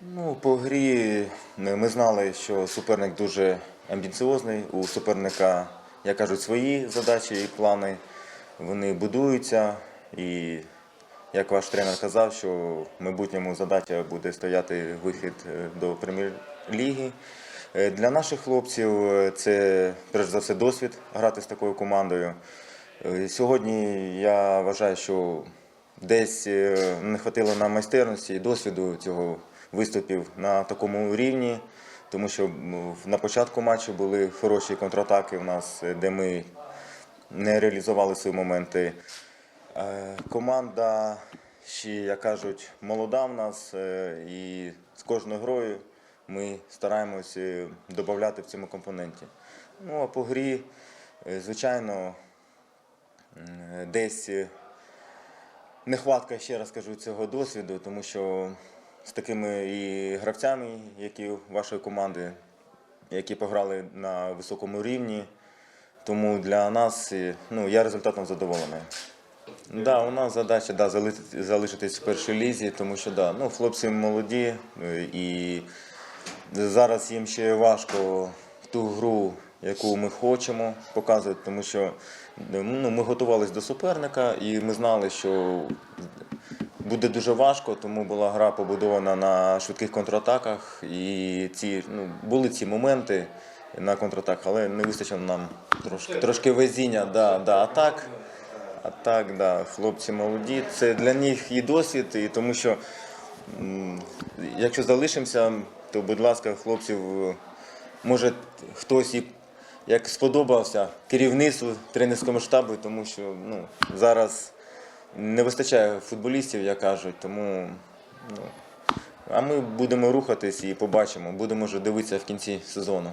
Ну, по грі ми ми знали, що суперник дуже амбіціозний. У суперника, як кажуть, свої задачі і плани. Вони будуються. І як ваш тренер казав, що в майбутньому задача буде стояти вихід е, до прем'єр-ліги. Е, Для наших хлопців е, це перш за все досвід грати з такою командою. Е, Сьогодні я вважаю, що десь е, не хватило нам майстерності і досвіду цього виступів на такому рівні, тому що на початку матчу були хороші контратаки в нас, де ми не реалізували свої моменти. Е, Команда ще, як кажуть, молода в нас, е, і з кожною грою ми стараємось е, додати в цьому компоненті. Ну а по грі, е, звичайно, десь нехватка, ще раз кажу, цього досвіду, тому що з такими і гравцями, які вашої команди, які пограли на високому рівні. Тому для нас ну, я результатом задоволений. Да, у нас задача да, залишитись в першій лізі, тому що да, ну, хлопці молоді і зараз їм ще важко ту гру, яку ми хочемо показувати, тому що ну, ми готувалися до суперника і ми знали, що буде дуже важко, тому була гра побудована на швидких контратаках. І ці, ну, були ці моменти на контратаках, але не вистачило нам трошки, трошки везіння. Да, да. А так, а так, да, хлопці молоді. Це для них і досвід, і тому що якщо залишимося, то будь ласка, хлопців, може хтось і як сподобався керівництву тренерському штабу, тому що ну, зараз не вистачає футболістів, як кажуть, тому ну, а ми будемо рухатись і побачимо. Будемо вже дивитися в кінці сезону.